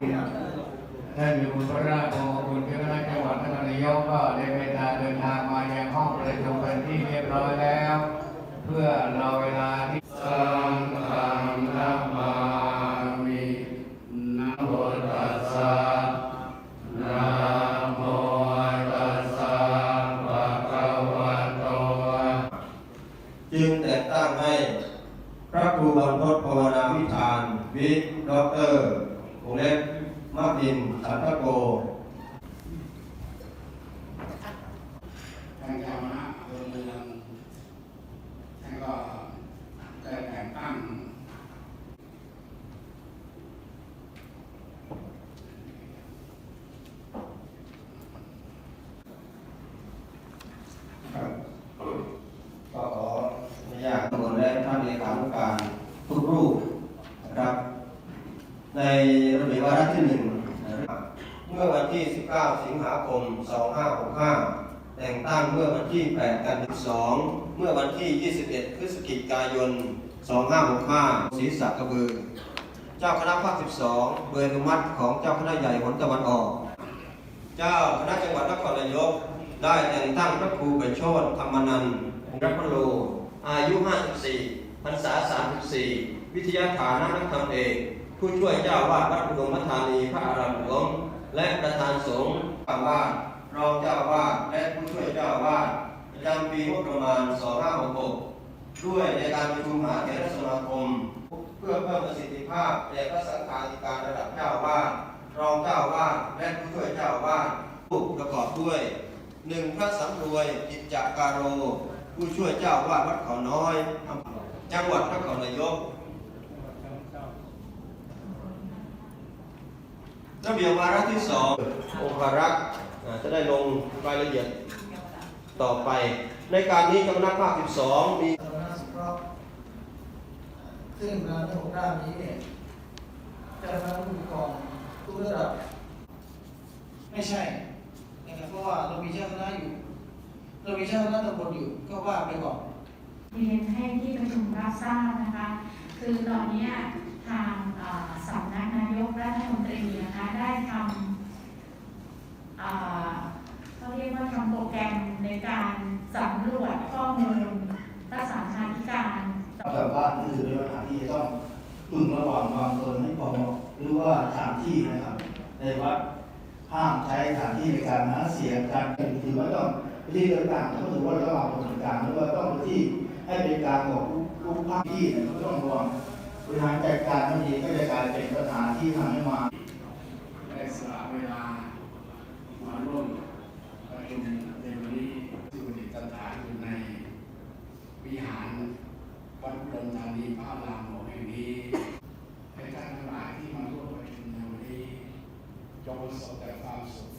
ท่านอยู่พระราชโอคุณเจ้าคณะจังหวัดนครนายกก็ได้เมตตาเดินทางมายังห้องประชุมเป็นที่เรียบร้อยแล้ว เพื่อรอเวลาที่สังฆังนามามินะโมตัสสะนะโมตัสสะภะคะวะโตจึงแต่งตั้งให้พระครูบรรพตภาวนาวิธานวิทย์ด็อกเตอร์ งเล็บมักดินสันตโกทางเจ้าคณะอำเภอเมืองท่านก็ได้แต่งตั้งก็ขออนุญาตตำรวจและท่านเลขานุการทุกรูปนะครับ ในระเบียบวาระที่หนึ่งเมื่อวันที่ 19 สิงหาคม 2565 แต่งตั้งเมื่อวันที่ 8 กันยายน2เมื่อวันที่ 21 พฤศจิกายน 2565ศรีสักระบือ เจ้าคณะภาค 12โดยอนุมัติของเจ้าคณะใหญ่หนตะวันออก เจ้าคณะจังหวัดนครนายก ได้แต่งตั้งพระครูไปโชตธรรมนันท์รัพโล อายุ 54 พรรษา 34 วิทยาฐานะนักธรรมเอก ผู้ช่วยเจ้าวาดวัดอุดมธานีพระอารามหลวงและประธานสงฆ์เจ้าวาดรองเจ้าวาดและผู้ช่วยเจ้าวาดประจำปีงบประมาณ 2566ด้วยในการประชุมมหาเถรสมาคม เพื่อเพิ่มประสิทธิภาพแก่พระสังฆาธิการระดับเจ้าวาดรองเจ้าวาดและผู้ช่วยเจ้าวาดผู้ประกอบด้วยหนึ่งพระสำรวยกิจจการโร ผู้ช่วยเจ้าวาดวัดเขาน้อยจังหวัดนครนายก ระเบียบวาระที่สององคารักษ์อ่าจะได้ลงรายละเอียดต่อไป ในการนี้เจ้าคณะภาค12 มีสาธารณสุขรอบซึ่งงานทั้งหกด้านนี้เนี่ยเจ้าคณะผู้ปกครองทุกระดับ ไม่ใช่นะครับเพราะว่าเรามีเจ้าคณะอยู่ เรามีเจ้าคณะตำบลอยู่ก็ว่าไปก่อนเรียนให้ที่ประชุมรับทราบนะคะ คือตอนเนี้ยทางเอ่อสำนักนายกรัฐมนตรีนะคะได้ทำเอ่อเขาเรียกว่าทำโปร กรมในการสำรวจข้อมูลระสังฆาธิการแต่ว่านี่คือเป็นปัญหาที่จะต้องพึงระวังวางตนให้พอหรือว่าสถานที่นะครับ ในวัดห้ามใช้สถานที่ในการหาเสียงการถือว่าต้องที่ต่างๆต้องถือว่าระหว่างคนกลางหรือว่าต้องไปที่ให้เป็นกลางของทุกภาคที่นะต้องระวังบริหารจัดการไม่ดีก็จะกลายเป็นปัญหาที่ทำให้มาได้สละเวลาร่วมประชุมในวันนี้ที่ประดิษฐานอยู่ในวิหารวัดอุด มีพระรามหลวงแห่งนี้ให้ท่านทั้งหลายที่มาร่วมประชุมในวันนี้จงประสบแต่ความสน